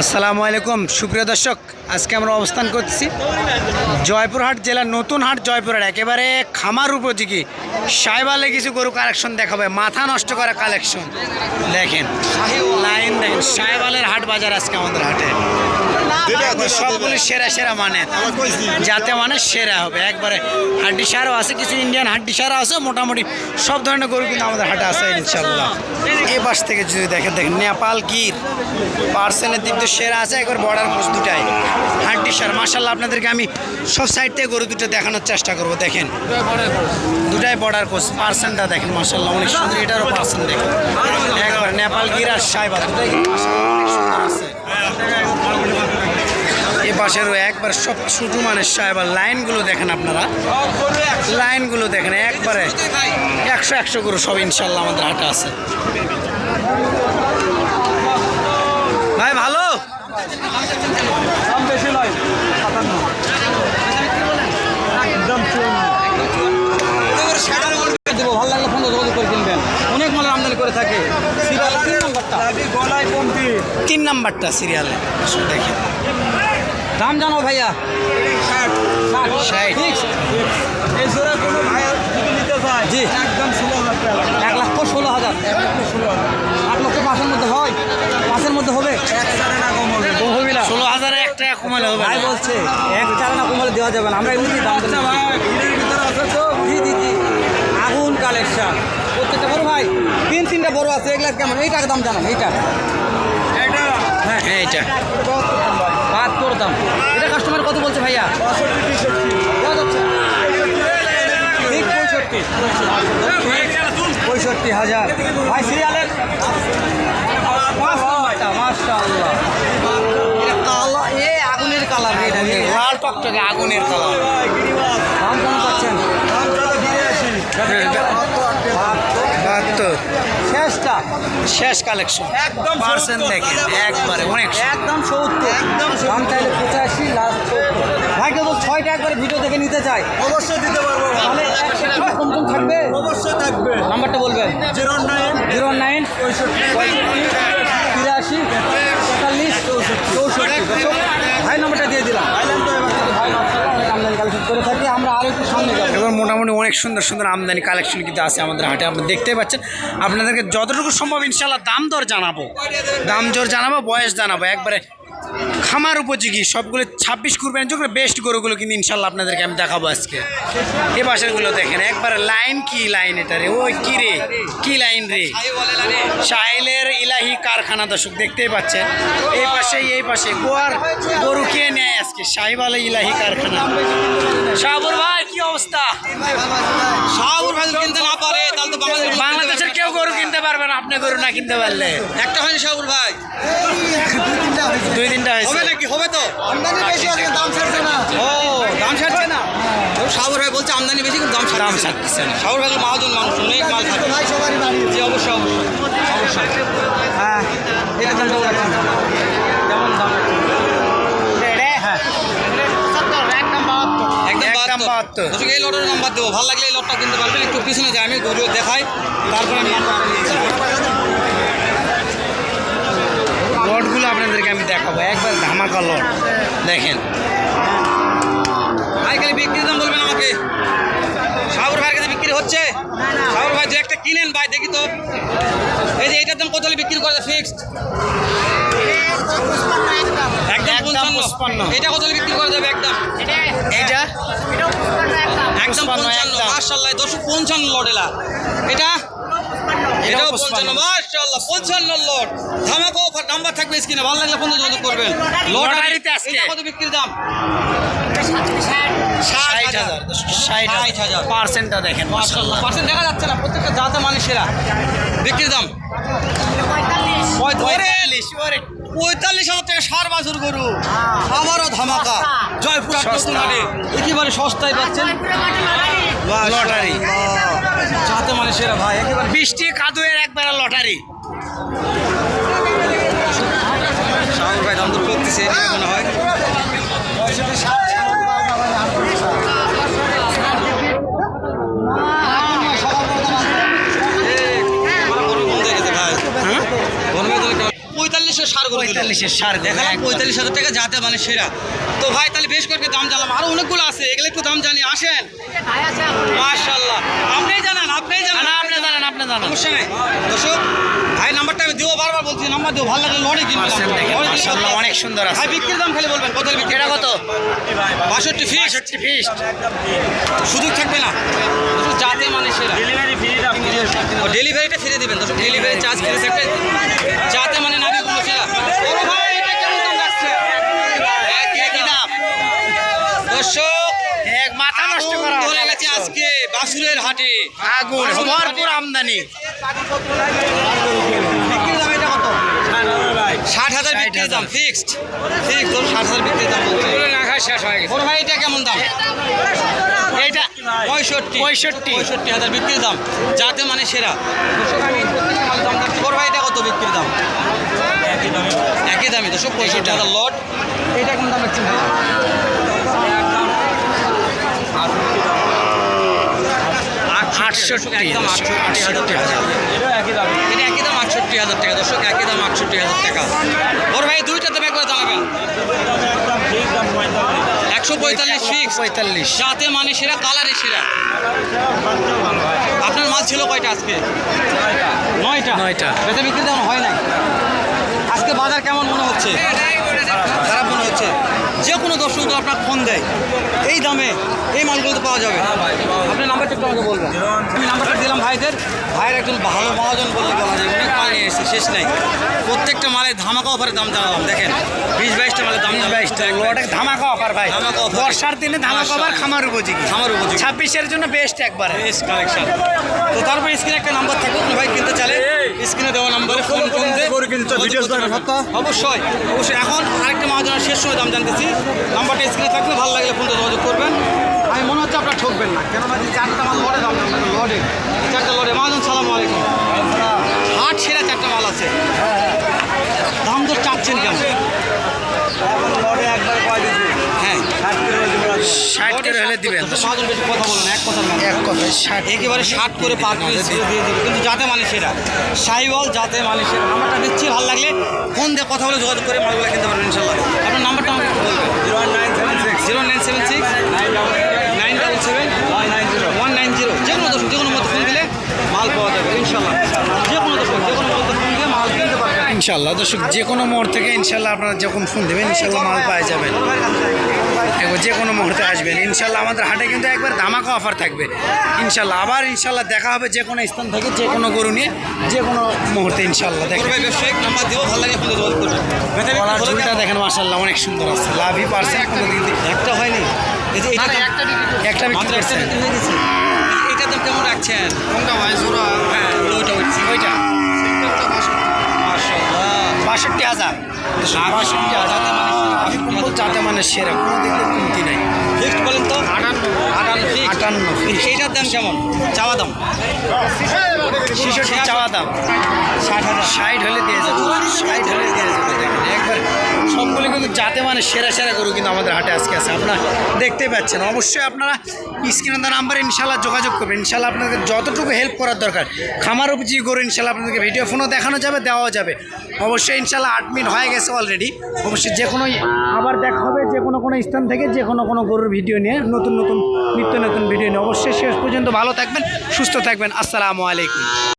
আসসালামু আলাইকুম। সুপ্রিয় দর্শক, আজকে আমরা অবস্থান করছি জয়পুরহাট জেলার নতুন হাট জয়পুরহাট, একেবারে খামার উপযোগী। সাইবালে কিছু গরু কালেকশন দেখাবে, মাথা নষ্ট করা কালেকশন। দেখেন, লাইন দেখেন, সাইবালের হাট বাজার আজকে আমাদের হাটে। সবগুলি সেরা সেরা মানে। যাতে মানে সেরা হবে। একবারে হাড্ডি সারও আছে কিছু ইন্ডিয়ান হাড্ডি সারও আছে মোটামুটি সব ধরনের গরু কিন্তু আমাদের হাটে আছে ইনশাল্লাহ এই পাশ থেকে যদি দেখেন দেখেন নেপাল গির। পার্সেলের দিক তো সেরা আছে একবার বর্ডার পোস্ট দুটাই হাড্ডি সার মাসাল্লাহ আপনাদেরকে আমি সব সাইড থেকে গরু দুটো দেখানোর চেষ্টা করব দেখেন। দুটাই বর্ডার পোস্ট পার্সেন্টটা দেখেন মাসাল্লাহ অনেক সুন্দর এটারও পার্সেন্ট দেখেন। একবার নেপাল গির আর সাইবার দুটাই আছে। এ পাশেরও একবার সব ছোটো মানে সাহেবার লাইনগুলো দেখেন আপনারা। লাইনগুলো দেখেন, একবারে একশো একশো করে সব ইনশাল্লাহ আমাদের হাটে আছে। ভাই, ভালো? অনেক আমদানি করে থাকে তিন নম্বরটা তিন নাম্বারটা সিরিয়ালে। দেখেন দাম জানো ভাইয়া। এই জোড়া কোনো ভাই যদি নিতে চায় জি। একদম ষোলো হাজার। এক লক্ষ ষোলো হাজার। এক লক্ষ ষোলো হাজার। আট লক্ষ পাঁচের মধ্যে হয়। পাঁচের মধ্যে হবে? এক সাড়ে না কম হবে হবে না ষোলো হাজারে এক টাকা কমালে হবে। ভাই বলছে এক চার না কমালে দেওয়া যাবে না। আমরা দাম আচ্ছা ভিড়ের ভিতরে আছে তো? জি জি জি। আগুন কালেকশন। প্রত্যেকটা বড় ভাই। তিন তিনটা বড় আছে। এগুলা কেমন? এইটার দাম জানান এইটা? এটা হ্যাঁ এইটা। বাহাত্তর দাম এটা কাস্টমার কত বলছে ভাইয়া? পঁয়ষট্টি হাজার। ভাই সিরিয়ালের আগুনের কালার আগুনের কালার। পাচ্ছেন? বাহাত্তর। শেষটা। শেষ কালেকশন একদম পার্সেন্ট দেখেন একবারে অনেক একদম সত্তর। একদম দাম চাইলে পঁচাশি লাস্ট সত্তর। ভাই কেউ ছয়টা একবারে ভিডিও দেখে নিতে চাই অবশ্যই দিতে পারব। তাহলে কম কম থাকবে? অবশ্যই থাকবে। নাম্বারটা বলবেন। জিরো নাইন জিরো নাইন পঁয়ষট্টি তিরাশি তেতাল্লিশ চৌষট্টি ভাই নাম্বারটা দিয়ে দিলাম ভাই মাশাআল্লাহ অনেক আমদানি কালেকশন করে থাকি আমরা আরও একটু সামনে যাব এবার মোটামুটি অনেক সুন্দর সুন্দর আমদানি কালেকশন কিন্তু আছে আমাদের হাটে। আপনি দেখতে পাচ্ছেন। আপনাদেরকে যতটুকু সম্ভব ইনশাল্লাহ দাম দর জানাব। দাম দর জানাব, বয়স জানাব। একবারে খামার উপযোগী সবগুলো ছাব্বিশ কুরবানি যোগ্য বেস্ট গরুগুলো কিন্তু ইনশাল্লাহ আপনাদেরকে আমি দেখাবো আজকে। এ পাশেরগুলো দেখেন একবার লাইন কি লাইন এটা রে? ওই কি রে? কি লাইন রে? সাহেলের ইলাহি কারখানা দর্শক দেখতেই পাচ্ছেন। এই পাশে এই পাশে গোয়ার গরু কে নেয় আজকে? সাহেব সাহিবাল ইলাহি কারখানা। শাহবুর ভাই কি অবস্থা? শাহুর ভাই কিনতে না পারে তাহলে তো বাংলাদেশের কেউ গরু কিনতে পারবে না আপনি গরু না কিনতে পারলে। একটা হয়নি শাহুর ভাই। দুই তিনটা হবে নাকি? হবে তো? আমদানি বেশি দাম ছাড়ছে না। ও দাম ছাড়ছে না? শাহুর ভাই বলছে আমদানি বেশি কিন্তু দাম ছাড়ছে দাম না। ছাড়তেছে না। শাহুর ভাই মহাজন মানুষ অনেক মাল থাকে। জি অবশ্যই অবশ্যই। হ্যাঁ এটা দাম কেমন দাম? হ্যাঁ। এই লটের নাম্বার দেবো। ভালো লাগলে এই লটটা কিনতে পারবেন। একটু পিছনে যাই আমি গরু দেখাই। তারপরে লটগুলো আপনাদেরকে আমি দেখাবো। একবার ধামাকা লট। দেখেন। খালি বিক্রি দাম বলবেন আমাকে? শাহুর ভাইয়ের কাছে বিক্রি হচ্ছে? শাহুর ভাই দু একটা কিনেন ভাই দেখি তো। এই যে এইটার দাম কত বিক্রি করে ফিক্সড একদম একদম পঞ্চান্ন। এটা কত বিক্রি করা যাবে? একদম। এইটা? একদম। পঞ্চান্ন। মার্শাল্লাহ দুশো পঞ্চান্ন লট এটা? পঞ্চান্ন মার্শাল্লাহ পঞ্চান্ন লট। ধামাকা অফার নাম্বার থাকবে স্ক্রিনে ভালো লাগলে ফোন যোগাযোগ করবেন। লটারিতে আজকে। এটা কত বিক্রির দাম? ষাট হাজার। ষাট ষাট হাজার। পার্সেন্টটা দেখেন মার্শাল্লাহ পার্সেন্ট দেখা যাচ্ছে না প্রত্যেকটা জাতে বিক্রির দাম? পঁয়তাল্লিশ। পঁয়তাল্লিশ। হাজার টাকা সার বাছুর গরু। আবারও ধামাকা। জয়পুর একেবারে সস্তায় পাচ্ছেন। লটারি। যাতে মানে সেরা ভাই একেবারে। বৃষ্টি কাদুয়ের একবার লটারি। শাহুর ভাই দাম তো করতেছে এদিকে মনে হয় এ, আমার গরু বন্ধ হয়ে গেছে ভাই। হ্যাঁ গরমের জন্য কেমন- পঁয়তাল্লিশশো পঁয়তাল্লিশের সার গরু পঁয়তাল্লিশের সার দেখালাম পঁয়তাল্লিশ হাজার টাকা যাতে মানে সেরা। তো ভাই তাহলে বেশ করে দাম জানলাম। আরও অনেকগুলো আছে এগুলো একটু দাম জানি। আসেন। মাশাল্লাহ আপনিই জানান আপনিই না, জানান আপনি জানেন আপনি জানেন। সমস্যা নেই। দর্শক ভাই নাম্বারটা আমি দেবো বারবার বলছি। নাম্বার ভালো লাগলে লড়ে কত অনেক সুন্দর আছে। ভাই বিক্রির দাম খালি বলবেন কত বিক্রি এটা কত? বাষট্টি ফিক্স বাষট্টি ফিস্ট সুযোগ থাকবে না। যাতে মানে সেরা। ও, ডেলিভারিটা ফিরে দিবেন। দর্শক ডেলিভারি চার্জ ফিরে থাকবে। যাতে মানে নাবি দর্শক মাথা নষ্ট করা গেছে আজকে বাসুরের হাটে। আগুন ভরপুর আমদানি। ষাট হাজার বিক্রির দাম ফিক্সড ফিক্সড ধরুন ষাট হাজার বিক্রির দাম বলছে। শেষ হয়ে গেছে। ভাই এটা কেমন দাম? এইটা পঁয়ষট্টি। পঁয়ষট্টি। পঁয়ষট্টি হাজার বিক্রির দাম। যাতে মানে সেরা। দাম। ভাই এটা কত বিক্রির দাম? একই দামই দুশো পঁয়ষট্টি হাজার লট এটা কোন দাম রাখছেন আটষট্টি একদম আটষট্টি হাজার টাকা। এটা একই দাম। আটষট্টি হাজার টাকা দর্শক একই দাম আটষট্টি হাজার টাকা। ভাই দুইটা একবার একশো পঁয়তাল্লিশ ফিক্স পঁয়তাল্লিশ। যাতে মানে সেরা কালারে সেরা। আপনার মাল ছিল কয়টা আজকে? নয়টা। নয়টা। বেচা বিক্রি তেমন হয় নাই? আজকে বাজার কেমন মনে হচ্ছে? খারাপ মনে হচ্ছে? যে কোনো দর্শক আপনার ফোন দেয়। এই দামে এই মালগুলো তো পাওয়া যাবে। আপনার নাম্বারটা একটু আমাকে বলবেন। আমি নাম্বারটা দিলাম ভাইদের। ভাইয়ের একজন ভালো মহাজন বলে বলা যায়। মাল নিয়ে এসেছে শেষ নাই। প্রত্যেকটা মালের ধামাকা অফারে দাম জানালাম দেখেন। বিশ বাইশটা মালের দাম। বাইশটা লট ধামাকা অফার ভাই। ধামাকা। বর্ষার দিনে ধামাকা অফার খামার উপযোগী। খামার উপযোগী। ছাব্বিশের জন্য বেস্ট একবার। বেস্ট কালেকশন তো তারপর স্ক্রিনে একটা নাম্বার থাকবে ভাই কিনতে চাইলে স্ক্রিনে দেওয়া নাম্বারে ফোন ফোন অবশ্যই অবশ্যই। এখন আরেকটা মহাজনের শেষ সময় দাম জানতেছি। নাম্বারটা স্ক্রিনে থাকলে ভালো লাগলে ফোনটা যোগাযোগ করবেন। আমি মনে হচ্ছে আপনার ঠকবেন না কেননা যে চারটা মাল লড়ে দাম জানবেন লড়ে চারটা লড়ে মহাজন সালাম আলাইকুম। হাট সেরা চারটা মাল আছে। দাম তো চাচ্ছেন কেমন হ্যাঁ। ষাট করে হলে দিবেন। মহাজন কথা বলেন এক ষাট একেবারে ষাট করে পার পিস দিয়ে দিবে কিন্তু যাতে মানে সেরা। সাইবল যাতে মানে সেরা। নাম্বারটা দিচ্ছি ভালো লাগলে ফোন দিয়ে কথা বলে যোগাযোগ করে মালগুলো কিনতে পারবেন ইনশাল্লাহ আপনার নাম্বারটা আমাকে একটু বলবেন zero nine seven six zero nine seven six nine double seven one nine zero যে কোনো দর্শক যে কোনো মতো ফোন দিলে মাল পাওয়া যাবে ইনশাল্লাহ যে কোনো দর্শক যে কোনো মতো ফোন দিয়ে মাল কিনতে পারবেন ইনশাল্লাহ দর্শক যে কোনো মোড় থেকে ইনশাল্লাহ আপনারা যখন ফোন দেবেন ইনশাল্লাহ মাল পাওয়া যাবেন যে কোনো মুহূর্তে আসবেন। ইনশাল্লাহ আমাদের হাটে কিন্তু একবার ধামাকা অফার থাকবে। ইনশাল্লাহ আবার ইনশাল্লাহ দেখা হবে যে কোনো স্থান থেকে যে কোনো গরু নিয়ে যে কোনো মুহূর্তে ইনশাল্লাহ কেমন? দেখেন মাসাল্লাহ অনেক সুন্দর আছে। লাভই পারছেন কোনো দিন একটা হয়নি? একটা বিক্রি একটা করছেন? বিক্রি গেছে। এটার দাম কেমন রাখছেন? কোনটা ভাই? জোড়া? হ্যাঁ ওইটা। বাষট্টি হাজার। বাষট্টি হাজার আমি বলব যাতে মানে সেরা কোনো দিকে কমতি নাই। ফিক্সড বলেন তো? আটান্ন আটান্ন আটান্ন fixed। দাম কেমন? চাওয়া দাম? শিশুটি চাওয়া দাম। ষাট হাজার। ষাট হলে দিয়ে যাবে ষাট হলে দিয়ে যাবে একবার। সবগুলো কিন্তু যাতে মানে সেরা সেরা গরু কিন্তু আমাদের হাটে আজকে আছে। আপনারা দেখতে পাচ্ছেন। অবশ্যই আপনারা স্ক্রিনে দেওয়া নাম্বারে ইনশাল্লাহ যোগাযোগ করবেন। ইনশাল্লাহ আপনাদের যতটুকু হেল্প করার দরকার, খামার উপযোগী গরু ইনশাল্লাহ আপনাদেরকে ভিডিও ফোনও দেখানো যাবে, দেওয়াও যাবে। অবশ্যই ইনশাল্লাহ আট মিনিট হয়ে গেছে অলরেডি অবশ্যই যে কোনো আবার দেখা হবে যে কোনো কোনো স্থান থেকে যে কোনো কোনো গরুর ভিডিও নিয়ে, নতুন নতুন, নিত্য নতুন ভিডিও নিয়ে। অবশ্যই শেষ পর্যন্ত ভালো থাকবেন, সুস্থ থাকবেন। আসসালামু আলাইকুম।